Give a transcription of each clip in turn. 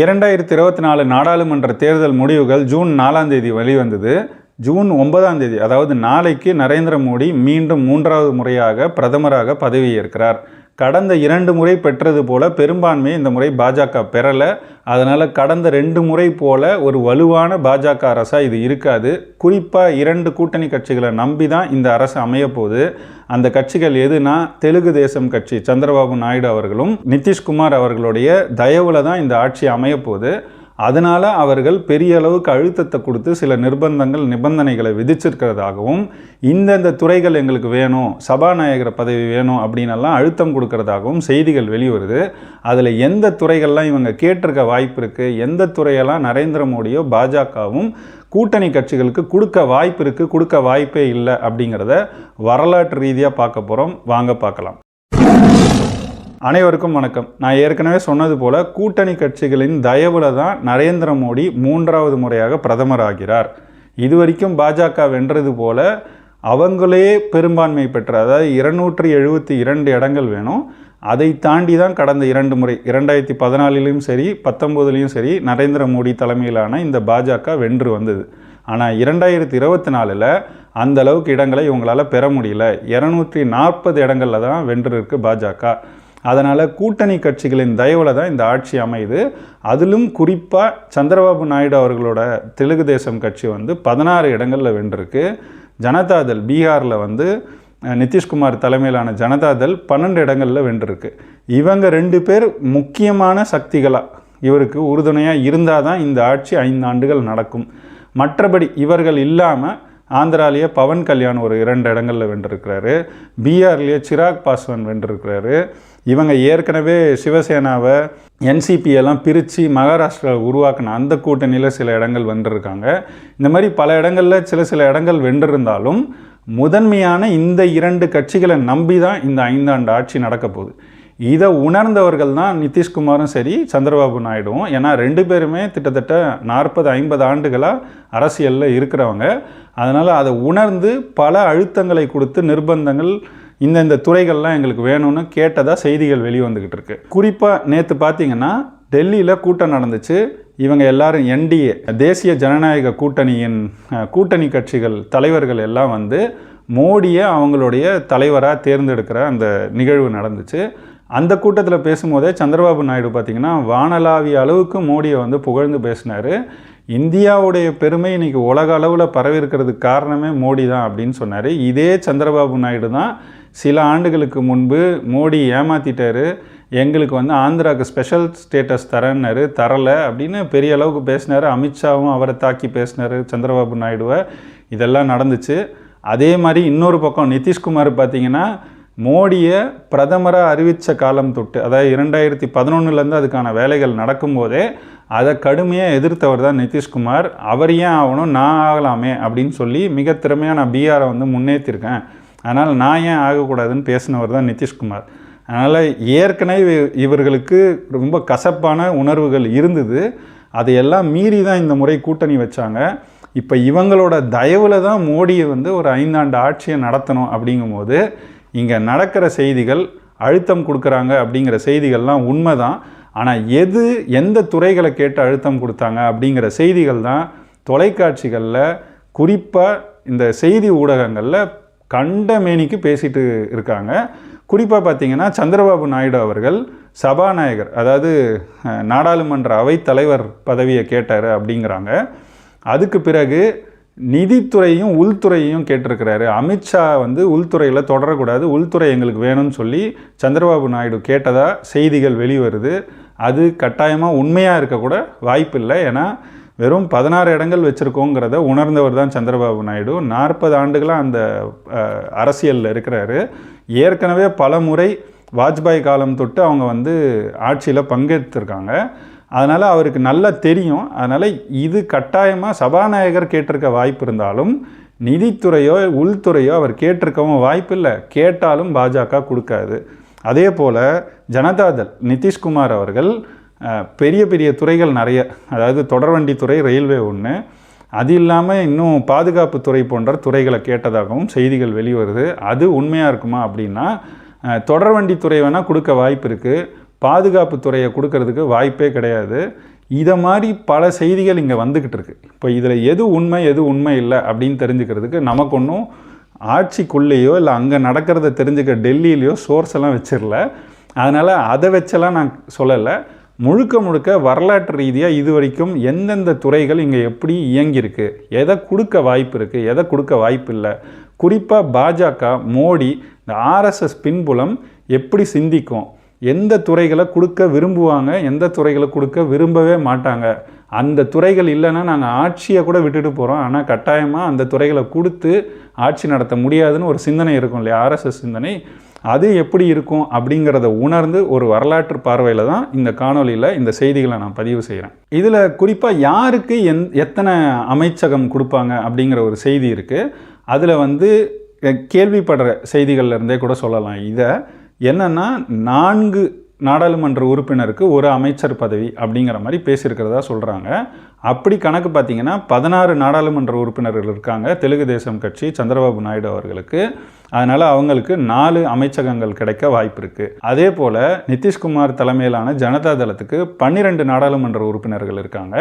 இரண்டாயிரத்தி இருபத்தி நாலு நாடாளுமன்ற தேர்தல் முடிவுகள் ஜூன் நாலாம் தேதி வெளிவந்தது. ஜூன் ஒன்பதாம் தேதி அதாவது நாளைக்கு நரேந்திர மோடி மீண்டும் மூன்றாவது முறையாக பிரதமராக பதவியேற்கிறார். கடந்த இரண்டு முறை பெற்றது போல பெரும்பான்மையை இந்த முறை பாஜக பெறலை. அதனால் கடந்த ரெண்டு முறை போல ஒரு வலுவான பாஜக அரசாக இது இருக்காது. குறிப்பாக இரண்டு கூட்டணி கட்சிகளை நம்பி தான் இந்த அரசு அமையப்போகுது. அந்த கட்சிகள் எதுனா தெலுங்கு தேசம் கட்சி சந்திரபாபு நாயுடு அவர்களும் நிதிஷ்குமார் அவர்களுடைய தயவுல தான் இந்த ஆட்சி அமையப்போகுது. அதனால் அவர்கள் பெரிய அளவுக்கு அழுத்தத்தை கொடுத்து சில நிர்பந்தங்கள் நிபந்தனைகளை விதிச்சிருக்கிறதாகவும் இந்தந்த துறைகள் எங்களுக்கு வேணும் சபாநாயகர் பதவி வேணும் அப்படின்னெல்லாம் அழுத்தம் கொடுக்கறதாகவும் செய்திகள் வெளிவருது. அதில் எந்த துறைகள்லாம் இவங்க கேட்டிருக்க வாய்ப்பு இருக்குது எந்த துறையெல்லாம் நரேந்திர மோடியோ பாஜகவும் கூட்டணி கட்சிகளுக்கு கொடுக்க வாய்ப்பு இருக்குது கொடுக்க வாய்ப்பே இல்லை அப்படிங்கிறத வரலாற்று ரீதியாக பார்க்க போகிறோம் வாங்க பார்க்கலாம். அனைவருக்கும் வணக்கம். நான் ஏற்கனவே சொன்னது போல கூட்டணி கட்சிகளின் தயவுல தான் நரேந்திர மோடி மூன்றாவது முறையாக பிரதமர் ஆகிறார். இதுவரைக்கும் பாஜக வென்றது போல அவங்களே பெரும்பான்மை பெற்ற அதாவது இருநூற்றி எழுபத்தி இரண்டு இடங்கள் வேணும். அதை தாண்டி தான் கடந்த இரண்டு முறை இரண்டாயிரத்தி பதினாலிலையும் சரி பத்தொம்போதுலேயும் சரி நரேந்திர மோடி தலைமையிலான இந்த பாஜக வென்று வந்தது. ஆனால் இரண்டாயிரத்தி இருபத்தி நாலில் அந்த அளவுக்கு இடங்களை இவங்களால் பெற முடியல. இரநூற்றி நாற்பது இடங்களில் தான் வென்று இருக்குது பாஜக. அதனால் கூட்டணி கட்சிகளின் தயவில் தான் இந்த ஆட்சி அமையுது. அதிலும் குறிப்பாக சந்திரபாபு நாயுடு அவர்களோட தெலுங்கு தேசம் கட்சி வந்து பதினாறு இடங்களில் வென்றிருக்கு. ஜனதாதள் பீகாரில் வந்து நிதிஷ்குமார் தலைமையிலான ஜனதாதள் பன்னெண்டு இடங்களில் வென்றிருக்கு. இவங்க ரெண்டு பேர் முக்கியமான சக்திகளாக இவருக்கு உறுதுணையாக இருந்தால் தான் இந்த ஆட்சி ஐந்து ஆண்டுகள் நடக்கும். மற்றபடி இவர்கள் இல்லாமல் ஆந்திராலேயே பவன் கல்யாண் ஒரு இரண்டு இடங்களில் வென்றிருக்கிறாரு. பீகார்லேயே சிராக் பாஸ்வான் வென்றிருக்கிறாரு. இவங்க ஏற்கனவே சிவசேனாவை என்சிபியெல்லாம் பிரித்து மகாராஷ்டிராவில் உருவாக்கின அந்த கூட்டணியில் சில இடங்கள் வென்றிருக்காங்க. இந்த மாதிரி பல இடங்களில் சில சில இடங்கள் வென்றிருந்தாலும் முதன்மையான இந்த இரண்டு கட்சிகளை நம்பி தான் இந்த ஐந்தாண்டு ஆட்சி நடக்க போகுது. இதை உணர்ந்தவர்கள் தான் நிதிஷ்குமாரும் சரி சந்திரபாபு நாயுடுவும் ஏன்னா ரெண்டு பேருமே கிட்டத்தட்ட நாற்பது ஐம்பது ஆண்டுகளாக அரசியலில் இருக்கிறவங்க. அதனால் அதை உணர்ந்து பல அழுத்தங்களை கொடுத்து நிர்பந்தங்கள் இந்தந்த துறைகள்லாம் எங்களுக்கு வேணும்னு கேட்டதாக செய்திகள் வெளிவந்துக்கிட்டு இருக்கு. குறிப்பாக நேற்று பார்த்தீங்கன்னா டெல்லியில் கூட்டம் நடந்துச்சு. இவங்க எல்லாரும் என்டிஏ தேசிய ஜனநாயக கூட்டணியின் கூட்டணி கட்சிகள் தலைவர்கள் எல்லாம் வந்து மோடியை அவங்களுடைய தலைவராக தேர்ந்தெடுக்கிற அந்த நிகழ்வு நடந்துச்சு. அந்த கூட்டத்தில் பேசும்போதே சந்திரபாபு நாயுடு பார்த்திங்கன்னா வானலாவிய அளவுக்கு மோடியை வந்து புகழ்ந்து பேசினார். இந்தியாவுடைய பெருமை இன்னைக்கு உலக அளவில் பரவி இருக்கிறதுக்கு காரணமே மோடி தான் அப்படின்னு சொன்னார். இதே சந்திரபாபு நாயுடு தான் சில ஆண்டுகளுக்கு முன்பு மோடி ஏமாற்றிட்டார் எங்களுக்கு வந்து ஆந்திராவுக்கு ஸ்பெஷல் ஸ்டேட்டஸ் தரேன்னாரு. தரலை அப்படின்னு பெரிய அளவுக்கு பேசினார். அமித்ஷாவும் அவரை தாக்கி பேசினார். சந்திரபாபு நாயுடுவை. இதெல்லாம் நடந்துச்சு. அதே மாதிரி இன்னொரு பக்கம் நிதிஷ்குமார் பார்த்திங்கன்னா மோடியை பிரதமராக அறிவித்த காலம் தொட்டு அதாவது இரண்டாயிரத்தி பதினொன்றுலேருந்து அதுக்கான வேலைகள் நடக்கும்போதே அதை கடுமையாக எதிர்த்தவர் தான் நிதிஷ்குமார். அவர் ஏன் ஆகணும்? நான் ஆகலாமே அப்படின்னு சொல்லி மிக திறமையாக நான் பீகாரை வந்து முன்னேற்றிருக்கேன் அதனால் நான் ஏன் ஆகக்கூடாதுன்னு பேசினவர் தான் நிதிஷ்குமார். அதனால் ஏற்கனவே இவர்களுக்கு ரொம்ப கசப்பான உணர்வுகள் இருந்தது. அதையெல்லாம் மீறி தான் இந்த முறை கூட்டணி வச்சாங்க. இப்போ இவங்களோட தயவில் தான் மோடியை வந்து ஒரு ஐந்தாண்டு ஆட்சியை நடத்தணும் அப்படிங்கும்போது இங்கே நடக்கிற செய்திகள் அழுத்தம் கொடுக்குறாங்க அப்படிங்கிற செய்திகள்லாம் உண்மை தான் ஆனால் எது எந்த துறைகளை கேட்டு அழுத்தம் கொடுத்தாங்க அப்படிங்கிற செய்திகள் தான் தொலைக்காட்சிகளில் குறிப்பாக இந்த செய்தி ஊடகங்களில் கண்டமேனிக்கு பேசிட்டு இருக்காங்க. குறிப்பாக பார்த்தீங்கன்னா சந்திரபாபு நாயுடு அவர்கள் சபாநாயகர் அதாவது நாடாளுமன்ற அவைத்தலைவர் பதவியை கேட்டார் அப்படிங்கிறாங்க. அதுக்கு பிறகு நிதித்துறையும் உள்துறையும் கேட்டிருக்கிறாரு. அமித்ஷா வந்து உள்துறையில் தொடரக்கூடாது உள்துறை எங்களுக்கு வேணும்னு சொல்லி சந்திரபாபு நாயுடு கேட்டதாக செய்திகள் வெளிவருது. அது கட்டாயமாக உண்மையாக இருக்கக்கூட வாய்ப்பில்லை. ஏன்னா வெறும் பதினாறு இடங்கள் வச்சுருக்கோங்கிறத உணர்ந்தவர் தான் சந்திரபாபு நாயுடு. நாற்பது ஆண்டுகளாக அந்த அரசியலில் இருக்கிறாரு. ஏற்கனவே பல முறை வாஜ்பாய் காலம் தொட்டு அவங்க வந்து ஆட்சியில் பங்கெடுத்திருக்காங்க அதனால் அவருக்கு நல்லா தெரியும். அதனால் இது கட்டாயமாக சபாநாயகர் கேட்டிருக்க வாய்ப்பு இருந்தாலும் நிதித்துறையோ உள்துறையோ அவர் கேட்டிருக்கவும் வாய்ப்பில்லை. கேட்டாலும் பாஜக கொடுக்காது. அதே போல் ஜனதாதள் நிதிஷ்குமார் அவர்கள் பெரிய பெரிய துறைகள் நிறைய. அதாவது தொடர்வண்டி துறை ரயில்வே ஒன்று அது இல்லாமல் இன்னும் பாதுகாப்புத்துறை போன்ற துறைகளை கேட்டதாகவும் செய்திகள் வெளிவருது. அது உண்மையாக இருக்குமா அப்படின்னா தொடர்வண்டி துறை வேணால் கொடுக்க வாய்ப்பு இருக்குது பாதுகாப்பு துறையை கொடுக்கறதுக்கு வாய்ப்பே கிடையாது. இதை மாதிரி பல செய்திகள் இங்கே வந்துக்கிட்டு இருக்கு. இப்போ இதில் எது உண்மை எது உண்மை இல்லை அப்படின்னு தெரிஞ்சுக்கிறதுக்கு நமக்கு ஒன்றும் ஆட்சிக்குள்ளேயோ இல்லை அங்கே நடக்கிறத தெரிஞ்சுக்க டெல்லியிலையோ சோர்ஸ் எல்லாம் வச்சிடல அதனால் அதை வச்செல்லாம் நான் சொல்லலை. முழுக்க முழுக்க வரலாற்று ரீதியாக இது வரைக்கும் எந்தெந்த துறைகள் இங்கே எப்படி இயங்கியிருக்கு எதை கொடுக்க வாய்ப்பு இருக்குது எதை கொடுக்க வாய்ப்பு இல்லை. குறிப்பாக பாஜக மோடி இந்த ஆர்எஸ்எஸ் பின்புலம் எப்படி சிந்திக்கும் எந்த துறைகளை கொடுக்க விரும்புவாங்க எந்த துறைகளை கொடுக்க விரும்பவே மாட்டாங்க. அந்த துறைகள் இல்லைன்னா நாங்கள் ஆட்சியை கூட விட்டுட்டு போகிறோம் ஆனால் கட்டாயமாக அந்த துறைகளை கொடுத்து ஆட்சி நடத்த முடியாதுன்னு ஒரு சிந்தனை இருக்கும் இல்லையா? ஆர்எஸ்எஸ் சிந்தனை. அது எப்படி இருக்கும் அப்படிங்கிறத உணர்ந்து ஒரு வரலாற்று பார்வையில் தான் இந்த காணொலியில் இந்த செய்திகளை நான் பதிவு செய்கிறேன் இதில் குறிப்பாக யாருக்கு எந் எத்தனை அமைச்சகம் கொடுப்பாங்க அப்படிங்கிற ஒரு செய்தி இருக்குது அதில் வந்து கேள்விப்படுற செய்திகள்லேருந்தே கூட சொல்லலாம். இதை என்னென்னா நான்கு நாடாளுமன்ற உறுப்பினருக்கு ஒரு அமைச்சர் பதவி அப்படிங்கிற மாதிரி பேசியிருக்கிறதா சொல்கிறாங்க அப்படி கணக்கு பார்த்தீங்கன்னா பதினாறு நாடாளுமன்ற உறுப்பினர்கள் இருக்காங்க. தெலுங்கு தேசம் கட்சி சந்திரபாபு நாயுடு அவர்களுக்கு. அதனால் அவங்களுக்கு நாலு அமைச்சகங்கள் கிடைக்க வாய்ப்பு இருக்குது அதே போல் நிதிஷ்குமார் தலைமையிலான ஜனதா தளத்துக்கு பன்னிரெண்டு நாடாளுமன்ற உறுப்பினர்கள் இருக்காங்க.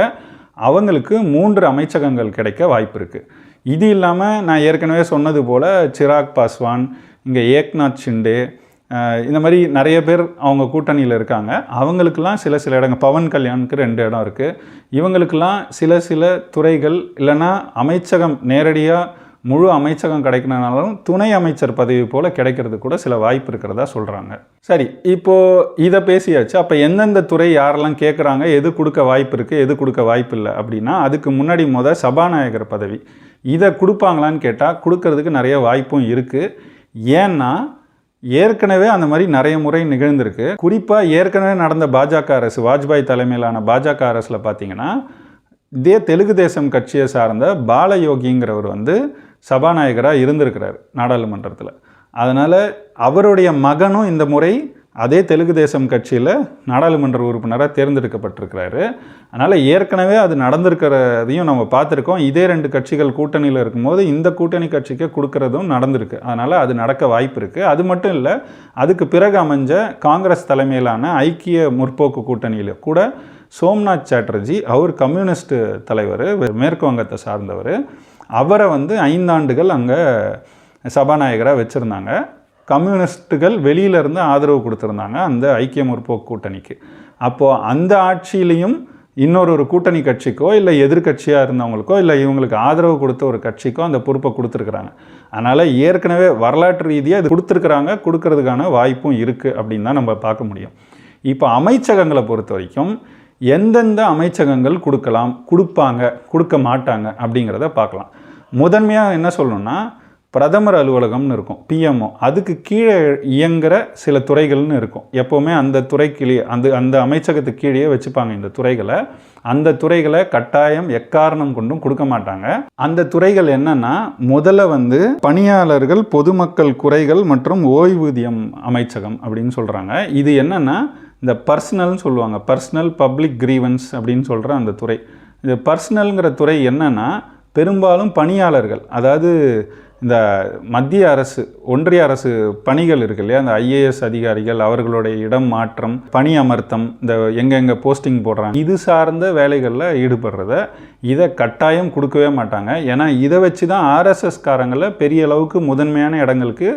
அவங்களுக்கு மூன்று அமைச்சகங்கள் கிடைக்க வாய்ப்பு இருக்குது இது இல்லாமல் நான் ஏற்கனவே சொன்னது போல் சிராக் பாஸ்வான் இங்கே ஏக்நாத் ஷிண்டே இந்த மாதிரி நிறைய பேர் அவங்க கூட்டணியில் இருக்காங்க. அவங்களுக்கெல்லாம் சில சில இடங்கள் பவன் கல்யாணுக்கு ரெண்டு இடம் இருக்குது இவங்களுக்கெல்லாம் சில சில துறைகள் இல்லைன்னா அமைச்சகம் நேரடியாக முழு அமைச்சகம் கிடைக்கணுனாலும் துணை அமைச்சர் பதவி போல் கிடைக்கிறது கூட சில வாய்ப்பு இருக்கிறதா சொல்கிறாங்க சரி இப்போது இதை பேசியாச்சு. அப்போ எந்தெந்த துறை யாரெல்லாம் கேட்குறாங்க எது கொடுக்க வாய்ப்பு இருக்குது எது கொடுக்க வாய்ப்பு இல்லை அப்படின்னா அதுக்கு முன்னாடி முத சபாநாயகர் பதவி. இதை கொடுப்பாங்களான்னு கேட்டால் கொடுக்கறதுக்கு நிறைய வாய்ப்பும் இருக்குது ஏன்னா ஏற்கனவே அந்த மாதிரி நிறைய முறை நிகழ்ந்திருக்கு. குறிப்பாக ஏற்கனவே நடந்த பாஜக அரசு வாஜ்பாய் தலைமையிலான பாஜக அரசில் பார்த்தீங்கன்னா இதே தெலுங்கு தேசம் கட்சியை சார்ந்த பாலயோகிங்கிறவர் வந்து சபாநாயகராக இருந்திருக்கிறார் நாடாளுமன்றத்தில். அதனால் அவருடைய மகனும் இந்த முறை அதே தெலுங்கு தேசம் கட்சியில் நாடாளுமன்ற உறுப்பினராக தேர்ந்தெடுக்கப்பட்டிருக்கிறாரு. அதனால் ஏற்கனவே அது நடந்திருக்கிறதையும் நம்ம பார்த்துருக்கோம். இதே ரெண்டு கட்சிகள் கூட்டணியில் இருக்கும்போது இந்த கூட்டணி கட்சிக்கு கொடுக்கறதும் நடந்திருக்கு. அதனால் அது நடக்க வாய்ப்பு இருக்குது அது மட்டும் இல்லை அதுக்கு பிறகு அமைஞ்ச காங்கிரஸ் தலைமையிலான ஐக்கிய முற்போக்கு கூட்டணியில் கூட சோம்நாத் சாட்டர்ஜி அவர் கம்யூனிஸ்ட் தலைவர் மேற்கு வங்கத்தை சார்ந்தவர். அவரை வந்து ஐந்தாண்டுகள் அங்கே சபாநாயகராக வச்சுருந்தாங்க. கம்யூனிஸ்ட்டுகள் வெளியிலேருந்து ஆதரவு கொடுத்துருந்தாங்க அந்த ஐக்கிய முற்போக்கு கூட்டணிக்கு. அப்போது அந்த ஆட்சியிலையும் இன்னொரு ஒரு கூட்டணி கட்சிக்கோ இல்லை எதிர்க்கட்சியாக இருந்தவங்களுக்கோ இல்லை இவங்களுக்கு ஆதரவு கொடுத்த ஒரு கட்சிக்கோ அந்த பொறுப்பை கொடுத்துருக்குறாங்க. அதனால் ஏற்கனவே வரலாற்று ரீதியாக இது கொடுத்துருக்குறாங்க கொடுக்கறதுக்கான வாய்ப்பும் இருக்குது அப்படின்னு தான் நம்ம பார்க்க முடியும். இப்போ அமைச்சகங்களை பொறுத்த வரைக்கும் எந்தெந்த அமைச்சகங்கள் கொடுக்கலாம் கொடுப்பாங்க கொடுக்க மாட்டாங்க அப்படிங்கிறத பார்க்கலாம். முதன்மையாக என்ன சொல்லணும்னா பிரதமர் அலுவலகம்னு இருக்கும் பிஎம்ஓ அதுக்கு கீழே இயங்குகிற சில துறைகள்னு இருக்கும். எப்போவுமே அந்த துறைக்கு அந்த அந்த அமைச்சகத்துக்கு கீழே வச்சுப்பாங்க இந்த துறைகளை. அந்த துறைகளை கட்டாயம் எக்காரணம் கொண்டும் கொடுக்க மாட்டாங்க. அந்த துறைகள் என்னன்னா முதல்ல வந்து பணியாளர்கள் பொதுமக்கள் குறைகள் மற்றும் ஓய்வூதியம் அமைச்சகம் அப்படின்னு சொல்கிறாங்க இது என்னென்னா இந்த பர்சனல்னு சொல்லுவாங்க. பர்சனல் பப்ளிக் கிரீவன்ஸ் அப்படின்னு சொல்கிற அந்த துறை. இந்த பர்சனலுங்கிற துறை என்னென்னா பெரும்பாலும் பணியாளர்கள் அதாவது இந்த மத்திய அரசு ஒன்றிய அரசு பணிகள் இருக்கு இல்லையா? அந்த ஐஏஎஸ் அதிகாரிகள் அவர்களுடைய இடம் மாற்றம் பணி அமர்த்தம் இந்த எங்கெங்கே போஸ்டிங் போடுறாங்க இது சார்ந்த வேலைகளில் ஈடுபடுறத இதை கட்டாயம் கொடுக்கவே மாட்டாங்க. ஏன்னா இதை வச்சு தான் ஆர்எஸ்எஸ்காரங்களை பெரிய அளவுக்கு முதன்மையான இடங்களுக்கு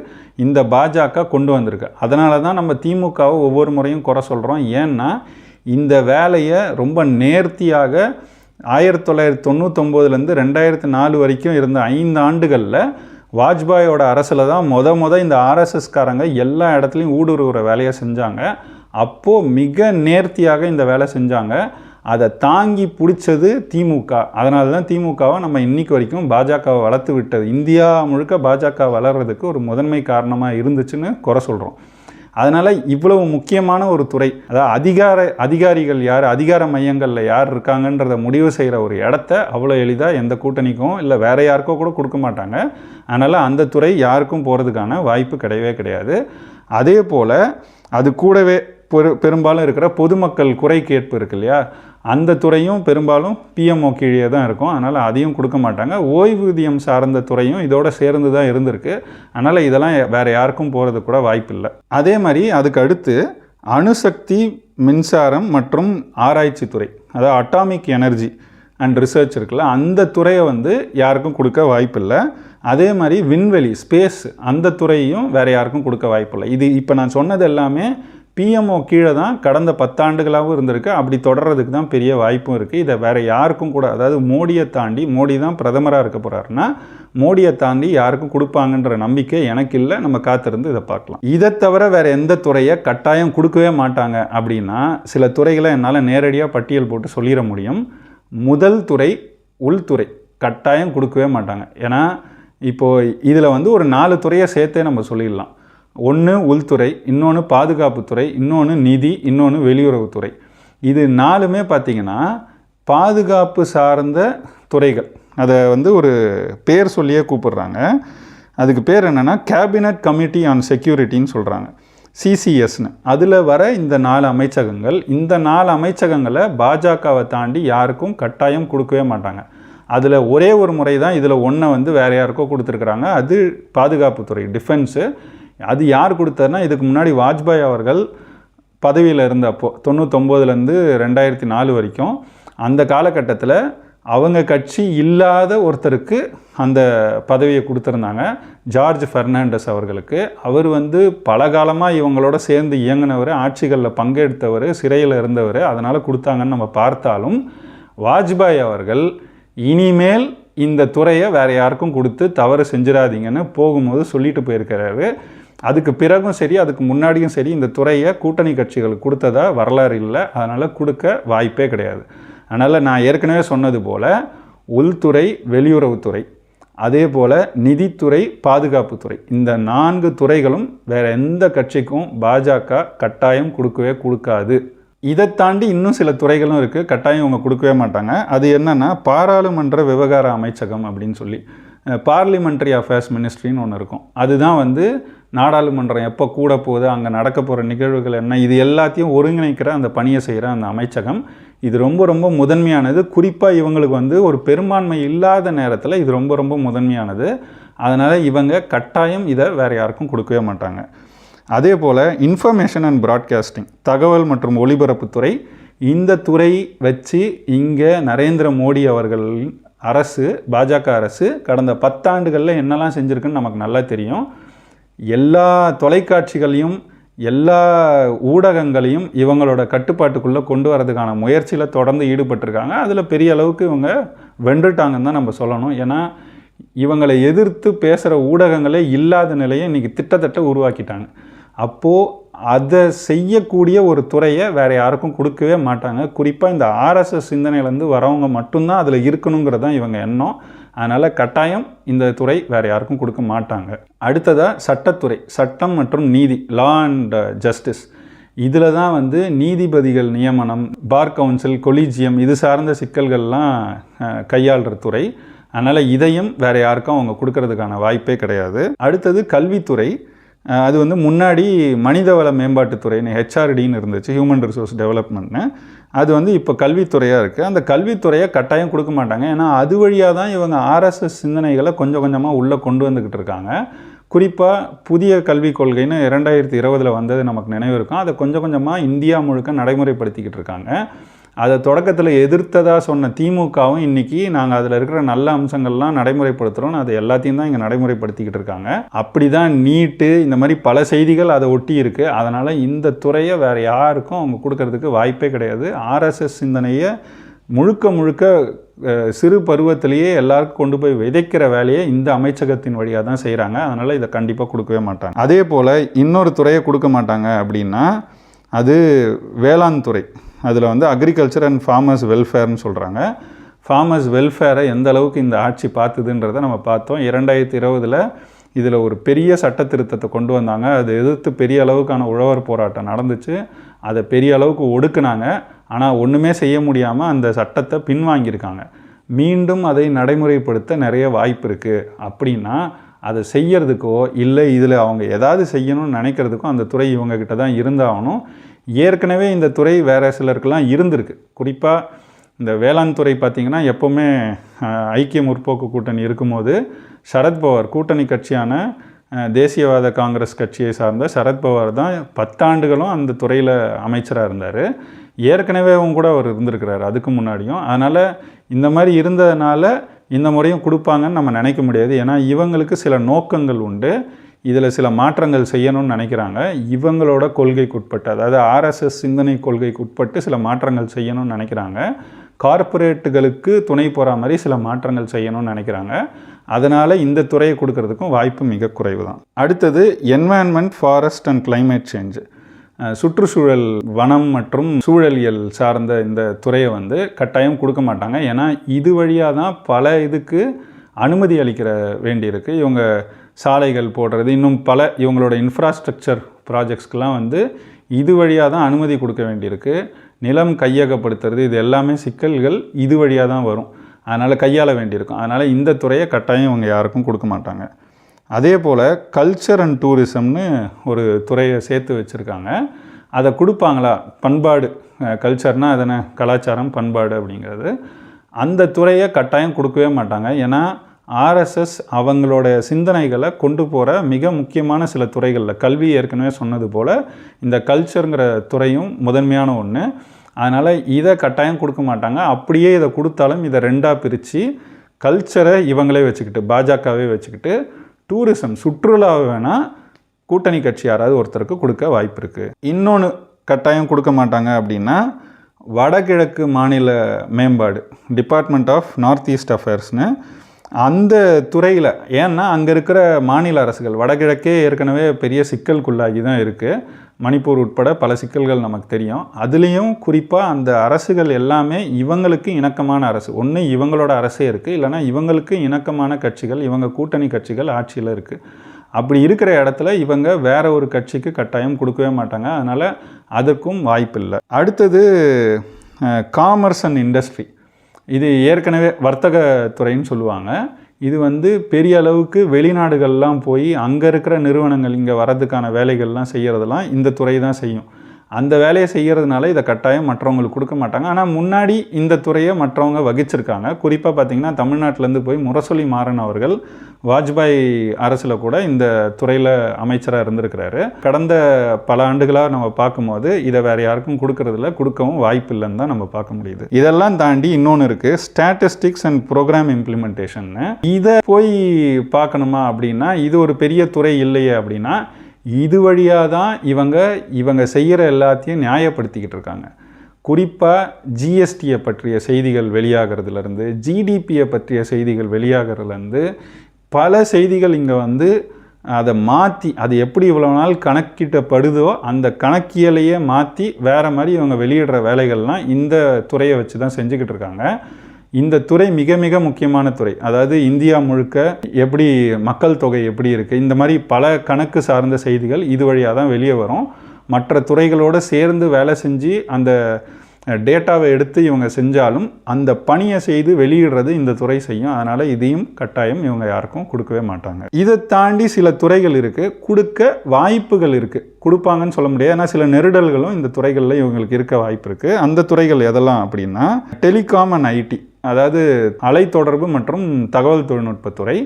இந்த பாஜக கொண்டு வந்திருக்கு. அதனால தான் நம்ம திமுகவை ஒவ்வொரு முறையும் குறை சொல்கிறோம் ஏன்னா இந்த வேலையை ரொம்ப நேர்த்தியாக ஆயிரத்தி தொள்ளாயிரத்தி தொண்ணூத்தொம்போதுலேருந்து ரெண்டாயிரத்தி நாலு வரைக்கும் இருந்த ஐந்து ஆண்டுகளில் வாஜ்பாயோட அரசில் தான் மொத மொத இந்த ஆர்எஸ்எஸ்காரங்க எல்லா இடத்துலையும் ஊடுருவுற வேலையை செஞ்சாங்க. அப்போது மிக நேர்த்தியாக இந்த வேலை செஞ்சாங்க. அதை தாங்கி பிடிச்சது திமுக. அதனால தான் திமுகவை நம்ம இன்றைக்கி வரைக்கும் பாஜகவை வளர்த்து விட்டது. இந்தியா முழுக்க பாஜக வளர்றதுக்கு ஒரு முதன்மை காரணமாக இருந்துச்சுன்னு குறை சொல்கிறோம் அதனால் இவ்வளவு முக்கியமான ஒரு துறை அதாவது அதிகார அதிகாரிகள் யார் அதிகார மையங்களில் யார் இருக்காங்கன்றத முடிவு செய்கிற ஒரு இடத்த அவ்வளோ எளிதாக எந்த கூட்டணிக்கும் இல்லை வேற யாருக்கோ கூட கொடுக்க மாட்டாங்க. அதனால் அந்த துறை யாருக்கும் போகிறதுக்கான வாய்ப்பு கிடையவே கிடையாது. அதே போல் அது கூடவே பெரு பெரும்பாலும் இருக்கிற பொதுமக்கள் குறை கேட்பு இருக்கு இல்லையா? அந்த துறையும் பெரும்பாலும் பிஎம்ஓ கீழே தான் இருக்கும். அதனால் அதையும் கொடுக்க மாட்டாங்க. ஓய்வூதியம் சார்ந்த துறையும் இதோட சேர்ந்து தான் இருந்திருக்கு. அதனால் இதெல்லாம் வேறு யாருக்கும் போகிறது கூட வாய்ப்பில்லை அதே மாதிரி அதுக்கு அடுத்து அணுசக்தி மின்சாரம் மற்றும் ஆராய்ச்சி துறை அதாவது அட்டாமிக் எனர்ஜி அண்ட் ரிசர்ச் இருக்குல்ல அந்த துறையை வந்து யாருக்கும் கொடுக்க வாய்ப்பில்லை அதே மாதிரி விண்வெளி ஸ்பேஸ் அந்த துறையும் வேறு யாருக்கும் கொடுக்க வாய்ப்பில்லை இது இப்போ நான் சொன்னது எல்லாமே பிஎம்ஓ கீழே தான் கடந்த பத்தாண்டுகளாகவும் இருந்திருக்கு. அப்படி தொடர்றதுக்கு தான் பெரிய வாய்ப்பும் இருக்குது இதை வேறு யாருக்கும் கூட அதாவது மோடியை தாண்டி மோடி தான் பிரதமராக இருக்க போகிறாருன்னா மோடியை தாண்டி யாருக்கும் கொடுப்பாங்கன்ற நம்பிக்கை எனக்கு இல்லை. நம்ம காத்திருந்து இதை பார்க்கலாம். இதை தவிர வேறு எந்த துறையை கட்டாயம் கொடுக்கவே மாட்டாங்க அப்படின்னா சில துறைகளை என்னால் நேரடியாக பட்டியல் போட்டு சொல்லிட முடியும். முதல் துறை உள்துறை கட்டாயம் கொடுக்கவே மாட்டாங்க. ஏன்னா இப்போது இதில் வந்து ஒரு நாலு துறையை சேர்த்தே நம்ம சொல்லிடலாம். ஒன்று உள்துறை இன்னொன்று பாதுகாப்புத்துறை இன்னொன்று நிதி இன்னொன்று வெளியுறவுத்துறை. இது நாலுமே பார்த்திங்கன்னா பாதுகாப்பு சார்ந்த துறைகள். அதை வந்து ஒரு பேர் சொல்லியே கூப்பிடுறாங்க. அதுக்கு பேர் என்னென்னா கேபினட் கமிட்டி ஆன் செக்யூரிட்டின்னு சொல்கிறாங்க சிசிஎஸ்னு அதில் வர இந்த நாலு அமைச்சகங்கள் இந்த நாலு அமைச்சகங்களை பாஜகவை தாண்டி யாருக்கும் கட்டாயம் கொடுக்கவே மாட்டாங்க. அதில் ஒரே ஒரு முறை தான் இதில் ஒன்றை வந்து வேறு யாருக்கோ கொடுத்துருக்குறாங்க. அது பாதுகாப்புத்துறை டிஃபென்ஸு அது யார் கொடுத்தாருன்னா இதுக்கு முன்னாடி வாஜ்பாய் அவர்கள் பதவியில் இருந்தப்போ தொண்ணூத்தொம்போதுலேருந்து ரெண்டாயிரத்தி நாலு வரைக்கும் அந்த காலகட்டத்தில் அவங்க கட்சி இல்லாத ஒருத்தருக்கு அந்த பதவியை கொடுத்துருந்தாங்க. ஜார்ஜ் ஃபெர்னாண்டஸ் அவர்களுக்கு. அவர் வந்து பல காலமாக இவங்களோட சேர்ந்து இயங்கினவர் ஆட்சிகளில் பங்கெடுத்தவர் சிறையில் இருந்தவர் அதனால் கொடுத்தாங்கன்னு நம்ம பார்த்தாலும் வாஜ்பாய் அவர்கள் இனிமேல் இந்த துறையை வேறு யாருக்கும் கொடுத்து தவறு செஞ்சிடாதீங்கன்னு போகும்போது சொல்லிட்டு போயிருக்கிறாரு. அதுக்கு பிறகும் சரி அதுக்கு முன்னாடியும் சரி இந்த துறையை கூட்டணி கட்சிகளுக்கு கொடுத்ததா வரலாறு இல்லை. அதனால் கொடுக்க வாய்ப்பே கிடையாது. அதனால் நான் ஏற்கனவே சொன்னது போல் உள்துறை வெளியுறவுத்துறை அதே போல் நிதித்துறை பாதுகாப்புத்துறை இந்த நான்கு துறைகளும் வேறு எந்த கட்சிக்கும் பாஜக கட்டாயம் கொடுக்கவே கொடுக்காது. இதை தாண்டி இன்னும் சில துறைகளும் இருக்குது கட்டாயம் இவங்க கொடுக்கவே மாட்டாங்க. அது என்னென்னா பாராளுமன்ற விவகார அமைச்சகம் அப்படின்னு சொல்லி பார்லிமெண்ட்ரி அஃபேர்ஸ் மினிஸ்ட்ரின்னு ஒன்று இருக்கும். அதுதான் வந்து நாடாளுமன்றம் எப்போ கூட போகுது அங்கே நடக்க போகிற நிகழ்வுகள் என்ன இது எல்லாத்தையும் ஒருங்கிணைக்கிற அந்த பணியை செய்கிற அந்த அமைச்சகம். இது ரொம்ப ரொம்ப முதன்மையானது. குறிப்பாக இவங்களுக்கு வந்து ஒரு பெரும்பான்மை இல்லாத நேரத்தில் இது ரொம்ப ரொம்ப முதன்மையானது. அதனால் இவங்க கட்டாயம் இதை வேறு யாருக்கும் கொடுக்கவே மாட்டாங்க. அதே போல் இன்ஃபர்மேஷன் அண்ட் ப்ராட்காஸ்டிங் தகவல் மற்றும் ஒலிபரப்புத்துறை இந்த துறை வச்சு இங்கே நரேந்திர மோடி அவர்கள் அரசு பாஜக அரசு கடந்த பத்தாண்டுகளில் என்னெல்லாம் செஞ்சுருக்குன்னு நமக்கு நல்லா தெரியும். எல்லா தொலைக்காட்சிகளையும் எல்லா ஊடகங்களையும் இவங்களோட கட்டுப்பாட்டுக்குள்ளே கொண்டு வரதுக்கான முயற்சியில் தொடர்ந்து ஈடுபட்டிருக்காங்க. அதில் பெரிய அளவுக்கு இவங்க வென்றுட்டாங்கன்னு தான் நம்ம சொல்லணும். ஏன்னா இவங்களை எதிர்த்து பேசுகிற ஊடகங்களே இல்லாத நிலையை இன்றைக்கி திட்டத்தட்ட உருவாக்கிட்டாங்க. அப்போது அதை செய்யக்கூடிய ஒரு துறையை வேறு யாருக்கும் கொடுக்கவே மாட்டாங்க. குறிப்பாக இந்த ஆர்எஸ்எஸ் சிந்தனையிலேருந்து வரவங்க மட்டும்தான் அதில் இருக்கணுங்கிறது தான் இவங்க எண்ணம். அதனால் கட்டாயம் இந்த துறை வேறு யாருக்கும் கொடுக்க மாட்டாங்க. அடுத்ததாக சட்டத்துறை சட்டம் மற்றும் நீதி லா அண்ட் ஜஸ்டிஸ் இதில் தான் வந்து நீதிபதிகள் நியமனம் பார் கவுன்சில் கொலீஜியம் இது சார்ந்த சிக்கல்கள்லாம் கையாளுற துறை. அதனால் இதையும் வேறு யாருக்கும் அவங்க கொடுக்கறதுக்கான வாய்ப்பே கிடையாது. அடுத்தது கல்வித்துறை. அது வந்து முன்னாடி மனிதவள மேம்பாட்டுத்துறைன்னு ஹெச்ஆர்டின்னு இருந்துச்சு ஹியூமன் ரிசோர்ஸ் டெவலப்மெண்ட்னு அது வந்து இப்போ கல்வித்துறையாக இருக்குது அந்த கல்வித்துறையை கட்டாயம் கொடுக்க மாட்டாங்க. ஏன்னா அது வழியாக தான் இவங்க ஆர்எஸ்எஸ் சிந்தனைகளை கொஞ்சம் கொஞ்சமாக உள்ளே கொண்டு வந்துக்கிட்டு இருக்காங்க. குறிப்பாக புதிய கல்விக் கொள்கைன்னு இரண்டாயிரத்தி இருபதில் வந்தது நமக்கு நினைவு இருக்கும். அதை கொஞ்சம் கொஞ்சமாக இந்தியா முழுக்க நடைமுறைப்படுத்திக்கிட்டு இருக்காங்க. அதை தொடக்கத்தில் எதிர்த்ததாக சொன்ன திமுகவும் இன்றைக்கி நாங்கள் அதில் இருக்கிற நல்ல அம்சங்கள்லாம் நடைமுறைப்படுத்துகிறோம் அது எல்லாத்தையும் தான் இங்கே நடைமுறைப்படுத்திக்கிட்டு இருக்காங்க. அப்படி தான் நீட்டு இந்த மாதிரி பல செய்திகள் அதை ஒட்டி இருக்குது அதனால் இந்த துறையை வேறு யாருக்கும் அவங்க கொடுக்கறதுக்கு வாய்ப்பே கிடையாது. ஆர்எஸ்எஸ் சிந்தனையை முழுக்க முழுக்க சிறு பருவத்திலேயே எல்லாருக்கும் கொண்டு போய் விதைக்கிற வேலையை இந்த அமைச்சகத்தின் வழியாக தான் செய்கிறாங்க அதனால் இதை கண்டிப்பாக கொடுக்கவே மாட்டாங்க. அதே போல் இன்னொரு துறையை கொடுக்க மாட்டாங்க அப்படின்னா அது வேளாண் துறை. அதில் வந்து அக்ரிகல்ச்சர் அண்ட் ஃபார்மர்ஸ் வெல்ஃபேர்னு சொல்கிறாங்க ஃபார்மர்ஸ் வெல்ஃபேரை எந்த அளவுக்கு இந்த ஆட்சி பார்த்துதுன்றதை நம்ம பார்த்தோம். இரண்டாயிரத்தி இருபதில் இதில் ஒரு பெரிய சட்ட திருத்தத்தை கொண்டு வந்தாங்க. அதை எதிர்த்து பெரிய அளவுக்கான உழவர் போராட்டம் நடந்துச்சு. அதை பெரிய அளவுக்கு ஒடுக்குனாங்க. ஆனால் ஒன்றுமே செய்ய முடியாமல் அந்த சட்டத்தை பின்வாங்கியிருக்காங்க. மீண்டும் அதை நடைமுறைப்படுத்த நிறைய வாய்ப்பு இருக்குது அப்படின்னா அதை செய்யறதுக்கோ இல்லை இதில் அவங்க ஏதாவது செய்யணும்னு நினைக்கிறதுக்கோ அந்த துறை இவங்கக்கிட்ட தான் இருந்தாகணும். ஏற்கனவே இந்த துறை வேறு சிலருக்கெல்லாம் இருந்திருக்கு. குறிப்பாக இந்த வேளாண் துறை பார்த்திங்கன்னா எப்போவுமே ஐக்கிய முற்போக்கு கூட்டணி இருக்கும்போது சரத்பவார் கூட்டணி கட்சியான தேசியவாத காங்கிரஸ் கட்சியை சார்ந்த சரத்பவார் தான் பத்தாண்டுகளும் அந்த துறையில் அமைச்சராக இருந்தார். ஏற்கனவேவும் கூட அவர் இருந்திருக்கிறாரு அதுக்கு முன்னாடியும். அதனால் இந்த மாதிரி இருந்ததுனால இந்த முறையும் கொடுப்பாங்கன்னு நம்ம நினைக்க முடியாது. ஏன்னா இவங்களுக்கு சில நோக்கங்கள் உண்டு. இதில் சில மாற்றங்கள் செய்யணும்னு நினைக்கிறாங்க. இவங்களோட கொள்கைக்கு உட்பட்டு அதாவது ஆர்எஸ்எஸ் சிந்தனை கொள்கைக்கு உட்பட்டு சில மாற்றங்கள் செய்யணும்னு நினைக்கிறாங்க. கார்ப்பரேட்டுகளுக்கு துணை போகிற மாதிரி சில மாற்றங்கள் செய்யணும்னு நினைக்கிறாங்க. அதனால் இந்த துறையை கொடுக்கறதுக்கும் வாய்ப்பு மிக குறைவு தான். அடுத்தது environment forest and climate change சுற்றுச்சூழல் வனம் மற்றும் சூழலியல் சார்ந்த இந்த துறையை வந்து கட்டாயம் கொடுக்க மாட்டாங்க. ஏன்னா இது வழியாக தான் பல இதுக்கு அனுமதி அளிக்கிற வேண்டியிருக்கு. இவங்க சாலைகள் போடுறது இன்னும் பல இவங்களோட இன்ஃப்ராஸ்ட்ரக்சர் ப்ராஜெக்ட்ஸ்க்கெலாம் வந்து இது வழியாக தான் அனுமதி கொடுக்க வேண்டியிருக்கு. நிலம் கையகப்படுத்துறது இது எல்லாமே சிக்கல்கள் இது வழியாக தான் வரும். அதனால் கையாள வேண்டியிருக்கும். அதனால் இந்த துறையை கட்டாயம் இவங்க யாருக்கும் கொடுக்க மாட்டாங்க. அதே போல் கல்ச்சர் அண்ட் டூரிசம்னு ஒரு துறையை சேர்த்து வச்சுருக்காங்க. அதை கொடுப்பாங்களா? பண்பாடு கல்ச்சர்னால் அதனை கலாச்சாரம் பண்பாடு அப்படிங்கிறது. அந்த துறையை கட்டாயம் கொடுக்கவே மாட்டாங்க. ஏன்னா ஆர்எஸ்எஸ் அவங்களோட சிந்தனைகளை கொண்டு போகிற மிக முக்கியமான சில துறைகளில் கல்வி ஏற்கனவே சொன்னது போல் இந்த கல்ச்சருங்கிற துறையும் முதன்மையான ஒன்று அதனால் இதை கட்டாயம் கொடுக்க மாட்டாங்க. அப்படியே இதை கொடுத்தாலும் இதை ரெண்டாக பிரித்து கல்ச்சரை இவங்களே வச்சுக்கிட்டு பாஜகவே வச்சுக்கிட்டு டூரிசம் சுற்றுலாவை வேணால் கூட்டணி கட்சி யாராவது ஒருத்தருக்கு கொடுக்க வாய்ப்பு இருக்குது இன்னொன்று கட்டாயம் கொடுக்க மாட்டாங்க அப்படின்னா வடகிழக்கு மாநில மேம்பாடு டிபார்ட்மெண்ட் ஆஃப் நார்த் ஈஸ்ட் அஃபேர்ஸ்னு அந்த துறையில் ஏன்னா அங்கே இருக்கிற மாநில அரசுகள் வடகிழக்கே ஏற்கனவே பெரிய சிக்கலுக்குள்ளாகி தான் இருக்குது மணிப்பூர் உட்பட பல சிக்கல்கள் நமக்கு தெரியும். அதுலேயும் குறிப்பாக அந்த அரசுகள் எல்லாமே இவங்களுக்கு இணக்கமான அரசு. ஒன்று இவங்களோட அரசே இருக்குது இல்லைன்னா இவங்களுக்கு இணக்கமான கட்சிகள் இவங்க கூட்டணி கட்சிகள் ஆட்சியில் இருக்குது அப்படி இருக்கிற இடத்துல இவங்க வேற ஒரு கட்சிக்கு கட்டாயம் கொடுக்கவே மாட்டாங்க. அதனால் அதற்கும் வாய்ப்பில்லை. அடுத்தது காமர்ஸ் அண்ட் இண்டஸ்ட்ரி இது ஏற்கனவே வர்த்தக துறைன்னு சொல்லுவாங்க. இது வந்து பெரிய அளவுக்கு வெளிநாடுகள்லாம் போய் அங்கே இருக்கிற நிறுவனங்கள் இங்கே வரதுக்கான வேலைகள்லாம் செய்கிறதெல்லாம் இந்த துறை தான் செய்யும். அந்த வேலையை செய்கிறதுனால இதை கட்டாயம் மற்றவங்களுக்கு கொடுக்க மாட்டாங்க. ஆனால் முன்னாடி இந்த துறையை மற்றவங்க வகிச்சிருக்காங்க. குறிப்பாக பார்த்தீங்கன்னா தமிழ்நாட்டிலேருந்து போய் முரசொலி மாறன் அவர்கள் வாஜ்பாய் அரசில் கூட இந்த துறையில் அமைச்சராக இருந்திருக்கிறாரு. கடந்த பல ஆண்டுகளாக நம்ம பார்க்கும்போது இதை வேறு யாருக்கும் கொடுக்கறதில்ல கொடுக்கவும் வாய்ப்பு இல்லைன்னு தான் நம்ம பார்க்க முடியுது. இதெல்லாம் தாண்டி இன்னொன்று இருக்குது ஸ்டாட்டிஸ்டிக்ஸ் அண்ட் ப்ரோக்ராம் இம்ப்ளிமெண்டேஷன்னு இதை போய் பார்க்கணுமா அப்படின்னா இது ஒரு பெரிய துறை இல்லையே அப்படின்னா இது வழியாக தான் இவங்க இவங்க செய்கிற எல்லாத்தையும் நியாயப்படுத்திக்கிட்டு இருக்காங்க. குறிப்பாக ஜிஎஸ்டியை பற்றிய செய்திகள் வெளியாகிறதுலேருந்து ஜிடிபியை பற்றிய செய்திகள் வெளியாகிறதுலேருந்து பல செய்திகள் இங்கே வந்து அதை மாற்றி அது எப்படி இவ்வளோ நாள் கணக்கிட்டப்படுதோ அந்த கணக்கியலையே மாற்றி வேறு மாதிரி இவங்க வெளியிடுற வேலைகள்லாம் இந்த துறையை வச்சு தான் செஞ்சுக்கிட்டு இருக்காங்க. இந்த துறை மிக மிக முக்கியமான துறை. அதாவது இந்தியா முழுக்க எப்படி மக்கள் தொகை எப்படி இருக்குது இந்த மாதிரி பல கணக்கு சார்ந்த செய்திகள் இது வழியாக தான் வெளியே வரும். மற்ற துறைகளோடு சேர்ந்து வேலை செஞ்சு அந்த டேட்டாவை எடுத்து இவங்க செஞ்சாலும் அந்த பணியை செய்து வெளியிடுறது இந்த துறை செய்யும். அதனால் இதையும் கட்டாயம் இவங்க யாருக்கும் கொடுக்கவே மாட்டாங்க. இதை தாண்டி சில துறைகள் இருக்குது கொடுக்க வாய்ப்புகள் இருக்குது கொடுப்பாங்கன்னு சொல்ல முடியாது. ஏன்னா சில நெருடல்களும் இந்த துறைகளில் இவங்களுக்கு இருக்க வாய்ப்பு இருக்குது அந்த துறைகள் எதெல்லாம் அப்படின்னா டெலிகாம் அண்ட் ஐடி. அதாவது அலைத்தொடர்பு மற்றும் தகவல் தொழில்நுட்பத்துறை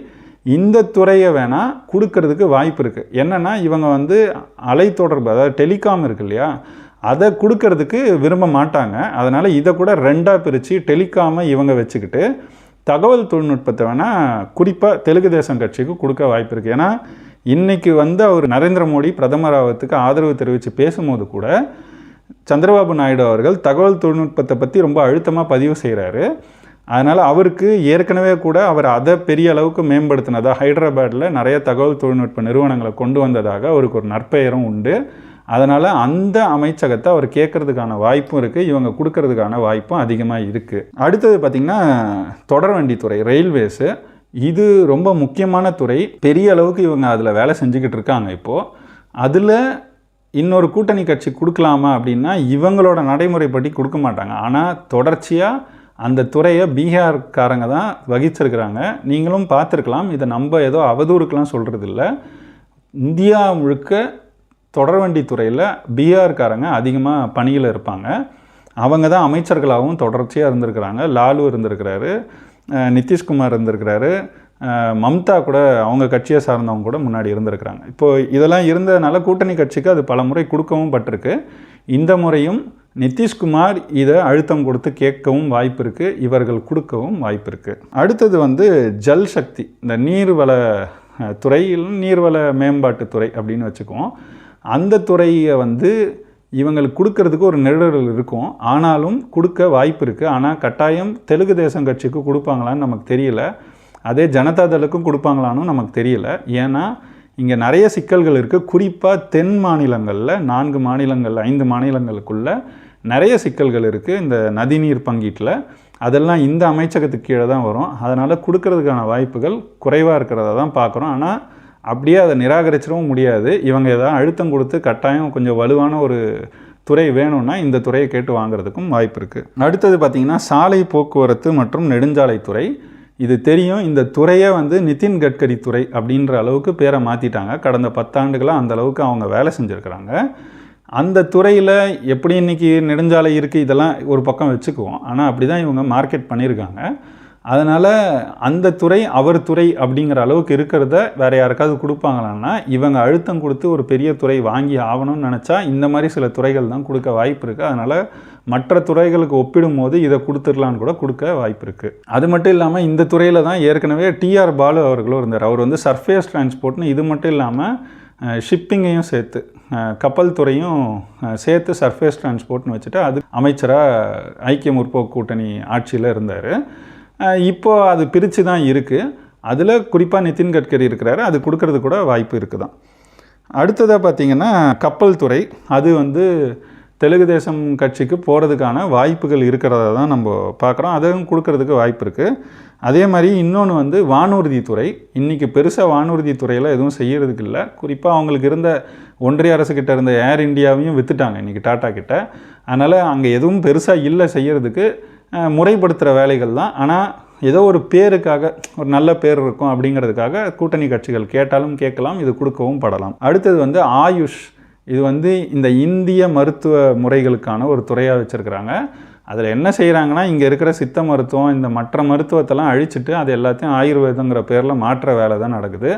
இந்த துறையை வேணால் கொடுக்கறதுக்கு வாய்ப்பு இருக்குது என்னென்னா இவங்க வந்து அலைத்தொடர்பு அதாவது டெலிகாம் இருக்கு இல்லையா அதை கொடுக்கறதுக்கு விரும்ப மாட்டாங்க. அதனால் இதை கூட ரெண்டாக பிரித்து டெலிகாமை இவங்க வச்சுக்கிட்டு தகவல் தொழில்நுட்பத்தை வேணால் குறிப்பாக தெலுங்கு தேசம் கட்சிக்கு கொடுக்க வாய்ப்பு இருக்குது ஏன்னா இன்றைக்கி வந்து அவர் நரேந்திர மோடி பிரதமர் ஆகிறதுக்கு ஆதரவு தெரிவித்து பேசும்போது கூட சந்திரபாபு நாயுடு அவர்கள் தகவல் தொழில்நுட்பத்தை பற்றி ரொம்ப அழுத்தமாக பதிவு செய்கிறாரு அதனால் அவருக்கு ஏற்கனவே கூட அவர் அதை பெரிய அளவுக்கு மேம்படுத்தினதாக ஹைதராபாத்தில் நிறைய தகவல் தொழில்நுட்ப நிறுவனங்களை கொண்டு வந்ததாக அவருக்கு ஒரு நற்பெயரும் உண்டு. அதனால் அந்த அமைச்சகத்தை அவர் கேட்கறதுக்கான வாய்ப்பும் இருக்குது இவங்க கொடுக்கறதுக்கான வாய்ப்பும் அதிகமாக இருக்குது அடுத்தது பார்த்திங்கன்னா தொடர்வண்டித்துறை ரயில்வேஸு இது ரொம்ப முக்கியமான துறை. பெரிய அளவுக்கு இவங்க அதில் வேலை செஞ்சுக்கிட்டு இருக்காங்க இப்போது அதில் இன்னொரு கூட்டணி கட்சி கொடுக்கலாமா அப்படின்னா இவங்களோட நடைமுறைப்படி கொடுக்க மாட்டாங்க. ஆனால் தொடர்ச்சியாக அந்த துறையை பீகார்காரங்க தான் வகிச்சிருக்கிறாங்க. நீங்களும் பார்த்துருக்கலாம். இதை நம்ம ஏதோ அவதூறுக்கெலாம் சொல்கிறது இல்லை இந்தியா முழுக்க தொடர்வண்டி துறையில் பீகார்காரங்க அதிகமாக பணியில் இருப்பாங்க. அவங்க தான் அமைச்சர்களாகவும் தொடர்ச்சியாக இருந்திருக்கிறாங்க. லாலு இருந்திருக்கிறாரு நிதிஷ்குமார் இருந்திருக்கிறாரு மம்தா கூட அவங்க கட்சியை சார்ந்தவங்க கூட முன்னாடி இருந்திருக்கிறாங்க. இப்போது இதெல்லாம் இருந்ததுனால கூட்டணி கட்சிக்கு அது பல முறை கொடுக்கவும் பட்டிருக்கு. இந்த முறையும் நிதிஷ்குமார் இதை அழுத்தம் கொடுத்து கேட்கவும் வாய்ப்பு இருக்குது இவர்கள் கொடுக்கவும் வாய்ப்பு இருக்குது அடுத்தது வந்து ஜல் சக்தி இந்த நீர்வள துறையில் நீர்வள மேம்பாட்டு துறை அப்படின்னு வச்சுக்குவோம். அந்த துறையை வந்து இவங்களுக்கு கொடுக்கறதுக்கு ஒரு நெருடல் இருக்கும். ஆனாலும் கொடுக்க வாய்ப்பு இருக்குது ஆனால் கட்டாயம் தெலுங்கு தேசம் கட்சிக்கு கொடுப்பாங்களான்னு நமக்கு தெரியல. அதே ஜனதா தளுக்கும் கொடுப்பாங்களான்னு நமக்கு தெரியல. ஏன்னா இங்கே நிறைய சிக்கல்கள் இருக்குது குறிப்பாக தென் மாநிலங்களில் நான்கு மாநிலங்கள் ஐந்து மாநிலங்களுக்குள்ள நிறைய சிக்கல்கள் இருக்குது இந்த நதிநீர் பங்கீட்டில் அதெல்லாம் இந்த அமைச்சகத்துக்கு கீழே தான் வரும். அதனால் கொடுக்கறதுக்கான வாய்ப்புகள் குறைவாக இருக்கிறத தான் பார்க்குறோம். ஆனால் அப்படியே அதை நிராகரிச்சிடவும் முடியாது. இவங்க ஏதாவது அழுத்தம் கொடுத்து கட்டாயம் கொஞ்சம் வலுவான ஒரு துறை வேணும்னா இந்த துறையை கேட்டு வாங்குறதுக்கும் வாய்ப்பு இருக்குது அடுத்தது பார்த்திங்கன்னா சாலை போக்குவரத்து மற்றும் நெடுஞ்சாலைத்துறை. இது தெரியும். இந்த துறையை வந்து நிதின் கட்கரி துறை அப்படின்ற அளவுக்கு பேரை மாற்றிட்டாங்க கடந்த பத்தாண்டுகளாக அந்த அளவுக்கு அவங்க வேலை செஞ்சுருக்கிறாங்க. அந்த துறையில் எப்படி இன்னைக்கு நெடுஞ்சாலை இருக்குது இதெல்லாம் ஒரு பக்கம் வச்சுக்குவோம். ஆனால் அப்படி தான் இவங்க மார்க்கெட் பண்ணியிருக்காங்க. அதனால் அந்த துறை அவர் துறை அப்படிங்கிற அளவுக்கு இருக்கிறத வேறு யாருக்காவது கொடுப்பாங்களான்னா இவங்க அழுத்தம் கொடுத்து ஒரு பெரிய துறை வாங்கி ஆகணும்னு நினச்சா இந்த மாதிரி சில துறைகள் தான் கொடுக்க வாய்ப்பு இருக்குது அதனால் மற்ற துறைகளுக்கு ஒப்பிடும்போது இதை கொடுத்துடலான்னு கூட கொடுக்க வாய்ப்பு இருக்குது அது மட்டும் இல்லாமல் இந்த துறையில் தான் ஏற்கனவே டிஆர் பாலு அவர்களும் இருந்தார். அவர் வந்து சர்ஃபேஸ் டிரான்ஸ்போர்ட்னு இது மட்டும் இல்லாமல் ஷிப்பிங்கையும் சேர்த்து கப்பல் துறையும் சேர்த்து சர்ஃபேஸ் டிரான்ஸ்போர்ட்னு வச்சுட்டு அது அமைச்சராக ஐக்கிய முற்போக்கு கூட்டணி ஆட்சியில் இருந்தார். இப்போ அது பிரித்து தான் இருக்குது அதில் குறிப்பாக நிதின் கட்கரி இருக்கிறாரு. அது கொடுக்கறது கூட வாய்ப்பு இருக்குது தான் அடுத்ததாக பார்த்தீங்கன்னா கப்பல் துறை. அது வந்து தெலுங்கு தேசம் கட்சிக்கு போகிறதுக்கான வாய்ப்புகள் இருக்கிறத தான் நம்ம பார்க்குறோம். அதுவும் கொடுக்கறதுக்கு வாய்ப்பு இருக்குது அதே மாதிரி இன்னொன்று வந்து வானூர்தி துறை. இன்றைக்கி பெருசாக வானூர்தி துறையில் எதுவும் செய்கிறதுக்கு இல்லை. குறிப்பாக அவங்களுக்கு இருந்த ஒன்றிய அரசு கிட்ட இருந்த ஏர் இந்தியாவையும் விற்றுட்டாங்க இன்றைக்கி டாட்டா கிட்ட. அதனால் அங்கே எதுவும் பெருசாக இல்லை செய்கிறதுக்கு முறைப்படுத்துகிற வேலைகள் தான். ஆனால் ஏதோ ஒரு பேருக்காக ஒரு நல்ல பேர் இருக்கும் அப்படிங்கிறதுக்காக கூட்டணி கட்சிகள் கேட்டாலும் கேட்கலாம் இது கொடுக்கவும் படலாம். அடுத்தது வந்து ஆயுஷ். இது வந்து இந்த இந்திய மருத்துவ முறைகளுக்கான ஒரு துறையாக வச்சுருக்குறாங்க. அதில் என்ன செய்கிறாங்கன்னா இங்கே இருக்கிற சித்த மருத்துவம் இந்த மற்ற மருத்துவத்தெல்லாம் அழிச்சிட்டு அது எல்லாத்தையும் ஆயுர்வேதங்கிற பேரில் மாற்ற வேலை தான் நடக்குது.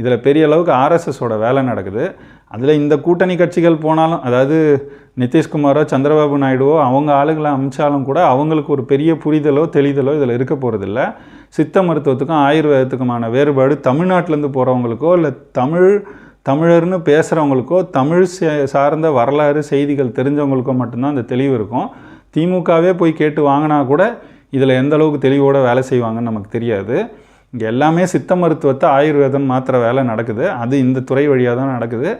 இதில் பெரிய அளவுக்கு ஆர்எஸ்எஸோட வேலை நடக்குது. அதில் இந்த கூட்டணி கட்சிகள் போனாலும் அதாவது நிதிஷ்குமாரோ சந்திரபாபு நாயுடுவோ அவங்க ஆளுகளை அமிச்சாலும் கூட அவங்களுக்கு ஒரு பெரிய புரிதலோ தெளிதலோ இதில் இருக்க போகிறதில்ல சித்த மருத்துவத்துக்கும் ஆயுர்வேதத்துக்குமான வேறுபாடு தமிழ்நாட்டிலேருந்து போகிறவங்களுக்கோ இல்லை தமிழ் தமிழர்னு பேசுகிறவங்களுக்கோ தமிழ் சே- சார்ந்த வரலாறு செய்திகள் தெரிஞ்சவங்களுக்கோ மட்டும்தான் அந்த தெளிவு இருக்கும். திமுகவே போய் கேட்டு வாங்கினா கூட இதில் எந்த அளவுக்கு தெளிவோட வேலை செய்வாங்கன்னு நமக்கு தெரியாது. இங்கே எல்லாமே சித்த மருத்துவத்தை ஆயுர்வேதம் மாத்திர வேலை நடக்குது. அது இந்த துறை வழியாக தான் நடக்குது.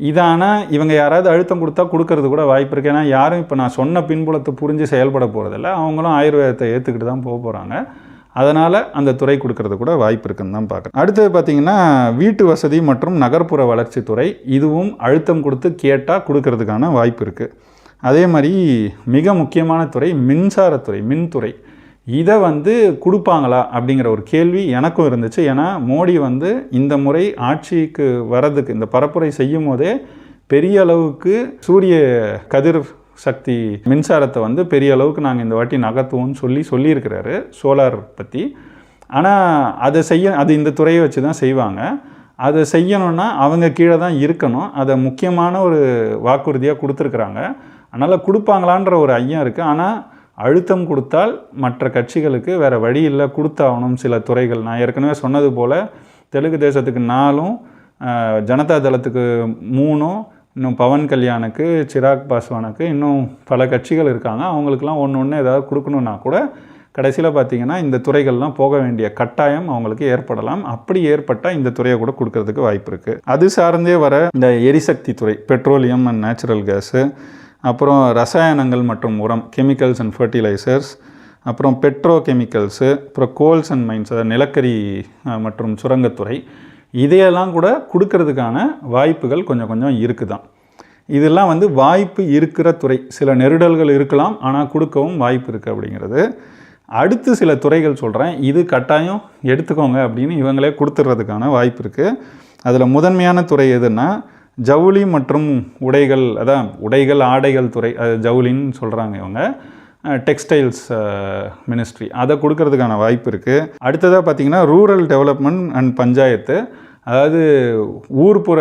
இதான இவங்க யாராவது அழுத்தம் கொடுத்தா கொடுக்கறது கூட வாய்ப்பு இருக்குது ஏன்னா யாரும் இப்போ நான் சொன்ன பின்புலத்தை புரிஞ்சு செயல்பட போகிறதில்ல அவங்களும் ஆயுர்வேதத்தை ஏற்றுக்கிட்டு தான் போக போகிறாங்க அதனால் அந்த துறை கொடுக்கறது கூட வாய்ப்பு இருக்குன்னு தான் பார்க்குறேன். அடுத்தது பார்த்திங்கன்னா வீட்டு வசதி மற்றும் நகர்ப்புற வளர்ச்சித்துறை இதுவும் அழுத்தம் கொடுத்து கேட்டால் கொடுக்கறதுக்கான வாய்ப்பு இருக்குது அதே மாதிரி மிக முக்கியமான துறை மின்சாரத்துறை மின்துறை இதை வந்து கொடுப்பாங்களா அப்படிங்கிற ஒரு கேள்வி எனக்கும் இருந்துச்சு. ஏன்னா மோடி வந்து இந்த முறை ஆட்சிக்கு வர்றதுக்கு இந்த பரப்புரை செய்யும் போதே பெரிய அளவுக்கு சூரிய கதிர் சக்தி மின்சாரத்தை வந்து பெரிய அளவுக்கு நாங்கள் இந்த வாட்டி நகர்த்துவோம்னு சொல்லி சொல்லியிருக்கிறாரு சோலார் பற்றி ஆனால் அதை செய்ய அது இந்த துறையை வச்சு தான் செய்வாங்க. அதை செய்யணும்னா அவங்க கீழே தான் இருக்கணும். அதை முக்கியமான ஒரு வாக்குறுதியாக கொடுத்துருக்குறாங்க. அதனால் கொடுப்பாங்களான்ற ஒரு ஐயம் இருக்குது ஆனால் அழுத்தம் கொடுத்தால் மற்ற கட்சிகளுக்கு வேறு வழி இல்லை கொடுத்தாகணும் சில துறைகள். நான் ஏற்கனவே சொன்னது போல் தெலுங்கு தேசத்துக்கு நாலும் ஜனதா தளத்துக்கு மூணும் இன்னும் பவன் கல்யாணுக்கு சிராக் பாஸ்வானுக்கு இன்னும் பல கட்சிகள் இருக்காங்க. அவங்களுக்குலாம் ஒன்று ஒன்று ஏதாவது கொடுக்கணுன்னா கூட கடைசியில் பார்த்தீங்கன்னா இந்த துறைகள்லாம் போக வேண்டிய கட்டாயம் அவங்களுக்கு ஏற்படலாம். அப்படி ஏற்பட்டால் இந்த துறையை கூட கொடுக்கறதுக்கு வாய்ப்பு இருக்குது அது சார்ந்தே வர இந்த எரிசக்தி துறை பெட்ரோலியம் அண்ட் நேச்சுரல் கேஸு அப்புறம் ரசாயனங்கள் மற்றும் உரம் கெமிக்கல்ஸ் அண்ட் ஃபர்டிலைசர்ஸ் அப்புறம் பெட்ரோ கெமிக்கல்ஸு அப்புறம் கோல்ஸ் அண்ட் மைன்ஸ் அதாவது நிலக்கரி மற்றும் சுரங்கத்துறை இதையெல்லாம் கூட கொடுக்கறதுக்கான வாய்ப்புகள் கொஞ்சம் கொஞ்சம் இருக்குதான். இதெல்லாம் வந்து வாய்ப்பு இருக்கிற துறை. சில நெருடல்கள் இருக்கலாம் ஆனால் கொடுக்கவும் வாய்ப்பு இருக்குது அப்படிங்கிறது. அடுத்து சில துறைகள் சொல்கிறேன் இது கட்டாயம் எடுத்துக்கோங்க அப்படின்னு இவங்களே கொடுத்துட்றதுக்கான வாய்ப்பு இருக்குது அதில் முதன்மையான துறை எதுன்னா ஜவுளி மற்றும் உடைகள் அதான் உடைகள் ஆடைகள் துறை. அது ஜவுளின்னு சொல்கிறாங்க இவங்க. Textiles ministry. அதை கொடுக்கறதுக்கான வாய்ப்பு இருக்குது அடுத்ததாக பார்த்திங்கன்னா ரூரல் டெவலப்மெண்ட் அண்ட் பஞ்சாயத்து. அதாவது ஊர்ப்புற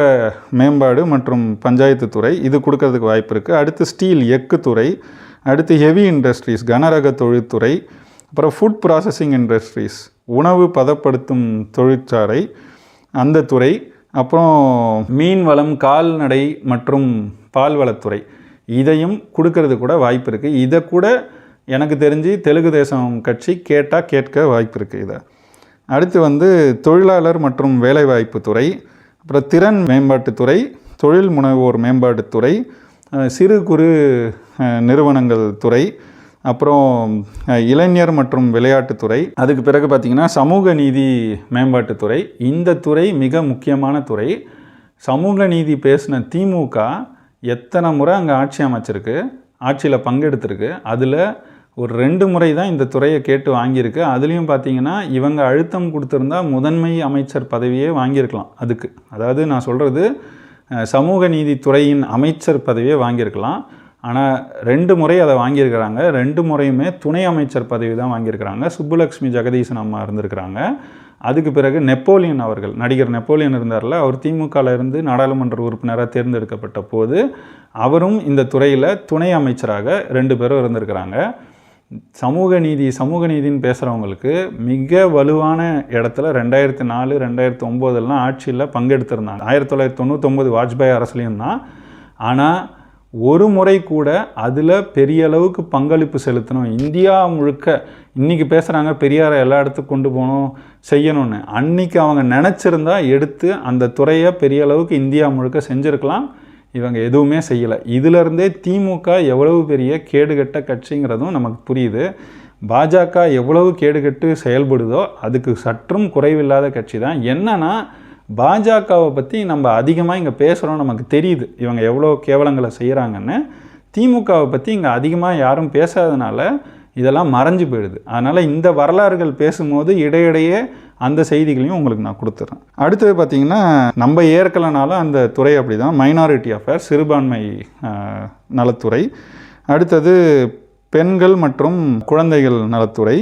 மேம்பாடு மற்றும் பஞ்சாயத்து துறை இது கொடுக்கறதுக்கு வாய்ப்பு இருக்குது அடுத்து ஸ்டீல் எக்கு துறை. அடுத்து ஹெவி இண்டஸ்ட்ரீஸ் கனரக தொழில்துறை. அப்புறம் ஃபுட் ப்ராசஸிங் இண்டஸ்ட்ரீஸ் உணவு பதப்படுத்தும் தொழிற்சாலை அந்த துறை. அப்புறம் மீன் வளம் கால்நடை மற்றும் பால்வளத்துறை. இதையும் கொடுக்கறது கூட வாய்ப்பு இருக்குது இதை கூட எனக்கு தெரிஞ்சு தெலுங்கு தேசம் கட்சி கேட்டால் கேட்க வாய்ப்பு இருக்குது இதை. அடுத்து வந்து தொழிலாளர் மற்றும் வேலைவாய்ப்பு துறை அப்புறம் திறன் மேம்பாட்டுத்துறை தொழில் முனைவோர் மேம்பாட்டுத்துறை சிறு குறு நிறுவனங்கள் துறை அப்புறம் இளைஞர் மற்றும் விளையாட்டுத்துறை அதுக்கு பிறகு பார்த்திங்கன்னா சமூக நீதி மேம்பாட்டுத்துறை இந்த துறை மிக முக்கியமான துறை. சமூக நீதி பேசின திமுக எத்தனை முறை அங்கே ஆட்சி அமைச்சிருக்கு ஆட்சியில் பங்கெடுத்திருக்கு அதில் ஒரு ரெண்டு முறை தான் இந்த துறையை கேட்டு வாங்கியிருக்கு. அதுலேயும் பார்த்தீங்கன்னா இவங்க அழுத்தம் கொடுத்துருந்தா முதன்மை அமைச்சர் பதவியே வாங்கியிருக்கலாம் அதுக்கு. அதாவது நான் சொல்கிறது சமூக நீதித்துறையின் அமைச்சர் பதவியே வாங்கியிருக்கலாம். ஆனால் ரெண்டு முறை அதை வாங்கியிருக்கிறாங்க. ரெண்டு முறையுமே துணை அமைச்சர் பதவி தான் வாங்கியிருக்கிறாங்க. சுப்புலக்ஷ்மி ஜெகதீசன் அம்மா இருந்திருக்கிறாங்க. அதுக்கு பிறகு நெப்போலியன் அவர்கள் நடிகர் நெப்போலியன் இருந்தார்ல அவர் திமுகவிலிருந்து நாடாளுமன்ற உறுப்பினராக தேர்ந்தெடுக்கப்பட்ட போது அவரும் இந்த துறையில் துணை அமைச்சராக ரெண்டு பேரும் இருந்திருக்கிறாங்க. சமூக நீதி சமூக நீதின்னு பேசுகிறவங்களுக்கு மிக வலுவான இடத்துல ரெண்டாயிரத்தி நாலு ரெண்டாயிரத்தி ஒம்போதெல்லாம் ஆட்சியில் பங்கெடுத்திருந்தாங்க. ஆயிரத்தி தொள்ளாயிரத்தி தொண்ணூத்தொம்பது வாஜ்பாய் அரசுலையும் தான். ஆனால் ஒரு முறை கூட அதில் பெரிய அளவுக்கு பங்களிப்பு செலுத்தணும் இந்தியா முழுக்க இன்றைக்கி பேசுகிறாங்க பெரியாரை எல்லா இடத்துக்கும் கொண்டு போகணும் செய்யணும்னு. அன்னைக்கு அவங்க நினச்சிருந்தா எடுத்து அந்த துறையை பெரிய அளவுக்கு இந்தியா முழுக்க செஞ்சுருக்கலாம். இவங்க எதுவுமே செய்யலை. இதிலருந்தே திமுக எவ்வளவு பெரிய கேடுகட்ட கட்சிங்கிறதும் நமக்கு புரியுது. பாஜக எவ்வளவு கேடுகட்டு செயல்படுதோ அதுக்கு சற்றும் குறைவில்லாத கட்சி தான் என்னென்னா பாஜகவை பற்றி நம்ம அதிகமாக இங்கே பேசுகிறோம் நமக்கு தெரியுது. இவங்க எவ்வளோ கேவலங்களை செய்கிறாங்கன்னு திமுகவை பற்றி இங்கே அதிகமாக யாரும் பேசாதனால இதெல்லாம் மறைஞ்சு போயிடுது. அதனால் இந்த வரலாறுகள் பேசும்போது இடையிடையே அந்த செய்திகளையும் உங்களுக்கு நான் கொடுத்துட்றேன் அடுத்தது பார்த்திங்கன்னா நம்ம ஏற்கலனாலும் அந்த துறை அப்படி தான் மைனாரிட்டி அஃபேர் சிறுபான்மை நலத்துறை. அடுத்தது பெண்கள் மற்றும் குழந்தைகள் நலத்துறை.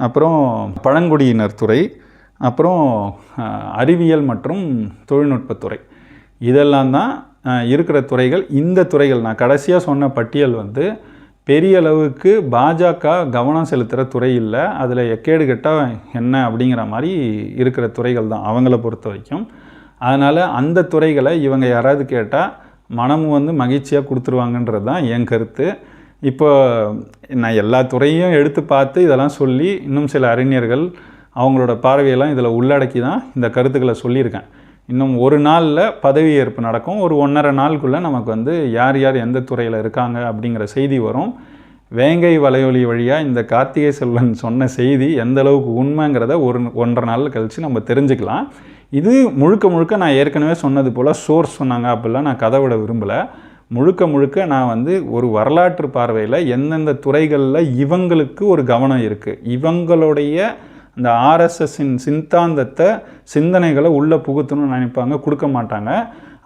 அப்புறம் பழங்குடியினர் துறை. அப்புறம் அறிவியல் மற்றும் தொழில்நுட்பத்துறை இதெல்லாம் தான் இருக்கிற துறைகள். இந்த துறைகள் நான் கடைசியாக சொன்ன பட்டியல் வந்து பெரிய அளவுக்கு பாஜக கவனம் செலுத்துகிற துறை இல்லை. அதில் எக்கேடு கெட்டால் என்ன அப்படிங்கிற மாதிரி இருக்கிற துறைகள் தான் அவங்கள பொறுத்த வரைக்கும். அதனால் அந்த துறைகளை இவங்க யாராவது கேட்டால் மனமும் வந்து மகிழ்ச்சியாக கொடுத்துருவாங்கன்றது தான் என் கருத்து. இப்போ நான் எல்லா துறையும் எடுத்து பார்த்து இதெல்லாம் சொல்லி இன்னும் சில அறிஞர்கள் அவங்களோட பார்வையெல்லாம் இதில் உள்ளடக்கி தான் இந்த கருத்துக்களை சொல்லியிருக்கேன். இன்னும் ஒரு நாளில் பதவியேற்பு நடக்கும். ஒரு ஒன்றரை நாளுக்குள்ளே நமக்கு வந்து யார் யார் எந்த துறையில் இருக்காங்க அப்படிங்கிற செய்தி வரும். வேங்கை வலையொலி வழியாக இந்த கார்த்திகை செல்வன் சொன்ன செய்தி எந்த அளவுக்கு உண்மைங்கிறத ஒரு ஒன்றரை நாள் கழித்து நம்ம தெரிஞ்சுக்கலாம். இது முழுக்க முழுக்க நான் ஏற்கனவே சொன்னது போல் சோர்ஸ் சொன்னாங்க அப்படிலாம் நான் கதை விட விரும்பலை. முழுக்க முழுக்க நான் வந்து ஒரு வரலாற்று பார்வையில் எந்தெந்த துறைகளில் இவங்களுக்கு ஒரு கவனம் இருக்குது இவங்களுடைய அந்த ஆர்எஸ்எஸ்ஸின் சித்தாந்தத்தை சிந்தனைகளை உள்ளே புகுத்தணும்னு நினைப்பாங்க கொடுக்க மாட்டாங்க.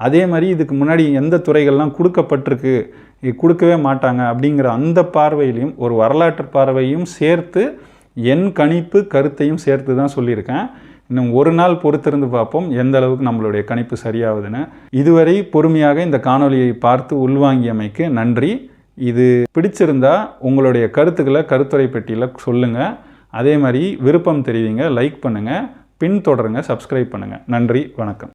அதே மாதிரி இதுக்கு முன்னாடி எந்த துறைகள்லாம் கொடுக்கப்பட்டிருக்கு கொடுக்கவே மாட்டாங்க அப்படிங்கிற அந்த பார்வையிலையும் ஒரு வரலாற்று பார்வையும் சேர்த்து என் கணிப்பு கருத்தையும் சேர்த்து தான் சொல்லியிருக்கேன். இன்னும் ஒரு நாள் பொறுத்திருந்து பார்ப்போம் எந்த அளவுக்கு நம்மளுடைய கணிப்பு சரியாகுதுன்னு. இதுவரை பொறுமையாக இந்த காணொளியை பார்த்து உள்வாங்கியமைக்கு நன்றி. இது பிடிச்சிருந்தா உங்களுடைய கருத்துக்களை கருத்துரை பெட்டியில் சொல்லுங்கள் அதே மாதிரி விருப்பம் தெரிவிங்க லைக் பண்ணுங்கள் பின்தொடருங்க சப்ஸ்கிரைப் பண்ணுங்கள் நன்றி வணக்கம்.